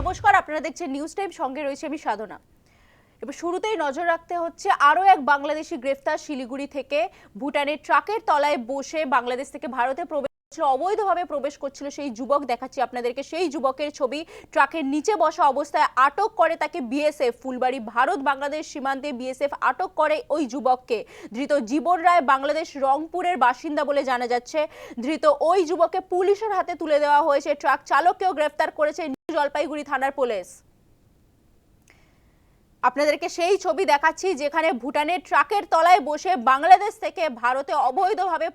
নমস্কার, আপনারা দেখছেন নিউজ টাইম সঙ্গে রয়েছে আমি সাধনা। এবার শুরুতেই নজর রাখতে হচ্ছে আরও এক বাংলাদেশি গ্রেফতার শিলিগুড়ি থেকে। ভুটানের ট্রাকের তলায় বসে বাংলাদেশ থেকে ভারতে প্রবেশ অবৈধভাবে প্রবেশ করছিল সেই যুবক, দেখাচ্ছি আপনাদেরকে সেই যুবকের ছবি। ট্রাকের নিচে বসা অবস্থায় আটক করে তাকে বিএসএফ ফুলবাড়ি ভারত বাংলাদেশ সীমান্তে বিএসএফ আটক করে ওই যুবককে। ধৃত জীবন রায় বাংলাদেশ রংপুরের বাসিন্দা বলে জানা যাচ্ছে। ধৃত ওই যুবককে পুলিশের হাতে তুলে দেওয়া হয়েছে। ট্রাক চালককেও গ্রেফতার করেছে জলপাইগুড়ি থানার পুলিশ। আপনাদেরকে সেই ছবি দেখাচ্ছি যেখানে ভুটানের ট্রাকের তলায় বসে বাংলাদেশ থেকে ভারতে অবৈধভাবে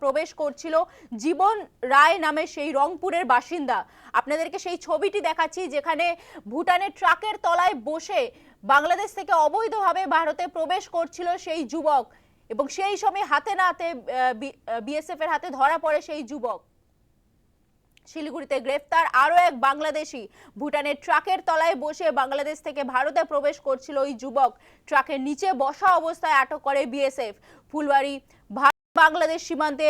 প্রবেশ করছিল জীবন রায় নামে সেই রংপুরের বাসিন্দা। আপনাদেরকে সেই ছবিটি দেখাচ্ছি যেখানে ভুটানের ট্রাকের তলায় বসে বাংলাদেশ থেকে অবৈধভাবে ভারতে প্রবেশ করছিল সেই যুবক এবং সেই সময় হাতে না হাতে বিএসএফ এর হাতে ধরা পড়ে সেই যুবক। শিলিগুড়িতে গ্রেফতার আরও এক বাংলাদেশি। ভুটানের ট্রাকের তলায় বসে বাংলাদেশ থেকে ভারতে প্রবেশ করছিল ওই যুবক। ট্রাকের নিচে বসা অবস্থায় আটক করে বিএসএফ। ফুলবাড়ি বাংলাদেশ সীমান্তে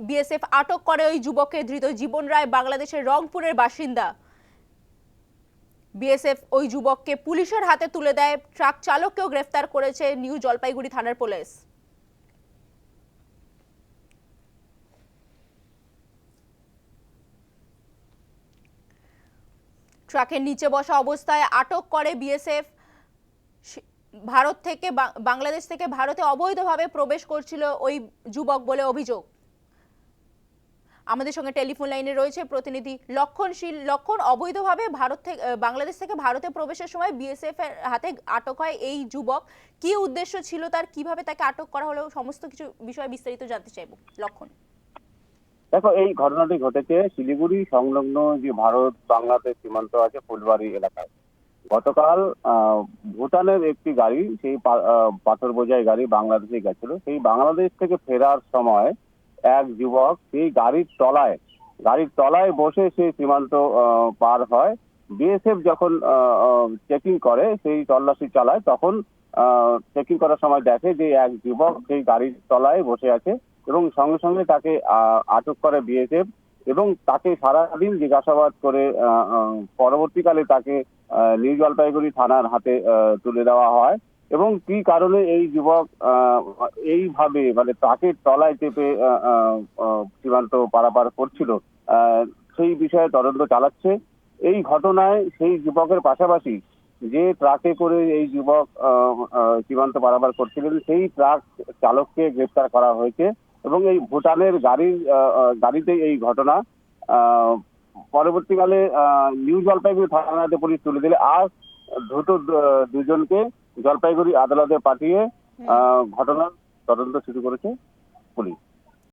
বিএসএফ আটক করে ওই যুবককে ধৃত জীবন রায়, বাংলাদেশের রংপুরের বাসিন্দা। বিএসএফ ওই যুবককে পুলিশের হাতে তুলে দেয়। ট্রাক চালককেও গ্রেফতার করেছে নিউ জলপাইগুড়ি থানার পুলিশ। ট্রাকের নিচে বসা অবস্থায় আটক করে বিএসএফ। ভারত থেকে বাংলাদেশ থেকে ভারতে অবৈধভাবে প্রবেশ করছিল ওই যুবক বলে অভিযোগ। আমাদের সঙ্গে টেলিফোন লাইনে রয়েছে প্রতিনিধি লক্ষণশীল। লক্ষণ, অবৈধভাবে ভারত থেকে বাংলাদেশ থেকে ভারতে প্রবেশের সময় বিএসএফ এর হাতে আটক হয় এই যুবক। কি উদ্দেশ্য ছিল তার? কীভাবে তাকে আটক করা হলো? সমস্ত কিছু বিষয়ে বিস্তারিত জানতে চাইব। লক্ষণ। দেখো, এই ঘটনাটি ঘটেছে শিলিগুড়ি সংলগ্ন যে ভারত বাংলাদেশ সীমান্ত আছে ফুলবাড়ি এলাকায়। গতকাল ভুটানের একটি গাড়ি, সেই পাথর বোঝাই গাড়ি বাংলাদেশে গেছিল। সেই বাংলাদেশ থেকে ফেরার সময় এক যুবক সেই গাড়ির তলায় গাড়ির তলায় বসে সেই সীমান্ত পার হয়। বিএসএফ যখন চেকিং করে, সেই তল্লাশি চালায়, তখন চেকিং করার সময় দেখে যে এক যুবক সেই গাড়ির তলায় বসে আছে। এবং সঙ্গে সঙ্গে তাকে আটক করে বিএসএফ এবং তাকে সারাদিন জিজ্ঞাসাবাদ করে পরবর্তীকালে তাকে নিউ জলপাইগুড়ি থানার হাতে তুলে দেওয়া হয় এবং কি কারণে এই যুবক এইভাবে মানে ট্রাকের তলায় চেপে সীমান্ত পারাপার করছিল সেই বিষয়ে তদন্ত চালাচ্ছে। এই ঘটনায় সেই যুবকের পাশাপাশি যে ট্রাকে করে এই যুবক সীমান্ত পারাপার করছিলেন, সেই ট্রাক চালককে গ্রেপ্তার করা হয়েছে। এবং এই ভুটানের গাড়ির গাড়িতে এই ঘটনা পরবর্তীকালে নিউ জলপাইগুড়ি থানাতে পুলিশ তুলে দিলে। আর দ্রুত দুজনকে জলপাইগুড়ি আদালতে পাঠিয়ে ঘটনার তদন্ত শুরু করেছে পুলিশ।